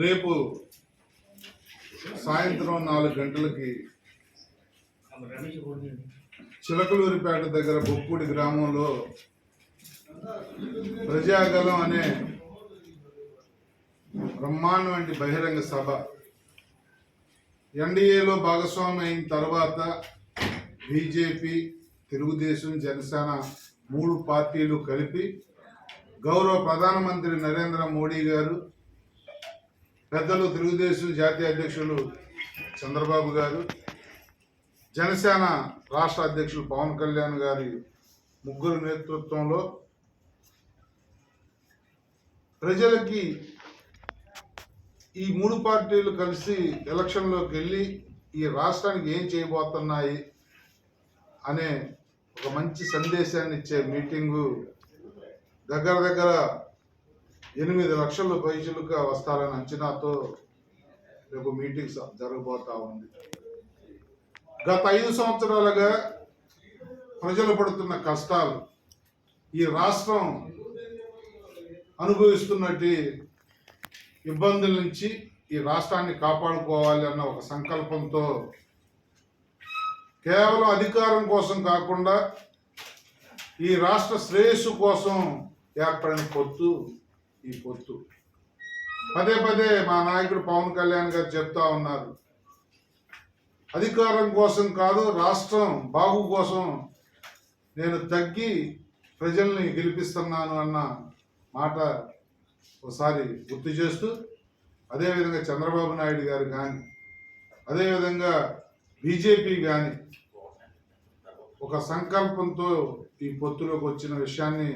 రేపు సాయంత్రం నాలుగు గంటలకి చిలకలూరిపేట దగ్గర బొప్పూడి గ్రామంలో ప్రజాగలం అనే బ్రహ్మాండమైన వంటి బహిరంగ సభ ఎన్డీఏలో భాగస్వామి అయిన తర్వాత బీజేపీ తెలుగుదేశం జనసేన మూడు పార్టీలు కలిపి గౌరవ ప్రధానమంత్రి నరేంద్ర మోడీ గారు పెద్దలు తెలుగుదేశం జాతీయ అధ్యక్షులు చంద్రబాబు గారు జనసేన రాష్ట్ర అధ్యక్షులు పవన్ కళ్యాణ్ గారి ముగ్గురు నేతృత్వంలో ప్రజలకి ఈ మూడు పార్టీలు కలిసి ఎలక్షన్లోకి వెళ్ళి ఈ రాష్ట్రానికి ఏం చేయబోతున్నాయి అనే ఒక మంచి సందేశాన్ని ఇచ్చే మీటింగు దగ్గర దగ్గర ఎనిమిది లక్షల పైసలుగా వస్తారని అంచనాతో రేపు మీటింగ్ జరగబోతా ఉంది. గత ఐదు సంవత్సరాలుగా ప్రజలు పడుతున్న కష్టాలు ఈ రాష్ట్రం అనుభవిస్తున్నటి ఇబ్బందుల నుంచి ఈ రాష్ట్రాన్ని కాపాడుకోవాలి అన్న ఒక సంకల్పంతో కేవలం అధికారం కోసం కాకుండా ఈ రాష్ట్ర శ్రేయస్సు కోసం ఏర్పడిన పొత్తు ఈ పొత్తు. పదే పదే మా నాయకుడు పవన్ కళ్యాణ్ గారు చెప్తా ఉన్నారు. అధికారం కోసం కాదు రాష్ట్రం బాగు కోసం నేను తగ్గి ప్రజల్ని గెలిపిస్తున్నాను అన్న మాట ఒకసారి గుర్తు చేస్తూ అదేవిధంగా చంద్రబాబు నాయుడు గారు కానీ అదేవిధంగా బీజేపీ కానీ ఒక సంకల్పంతో ఈ పొత్తులోకి వచ్చిన విషయాన్ని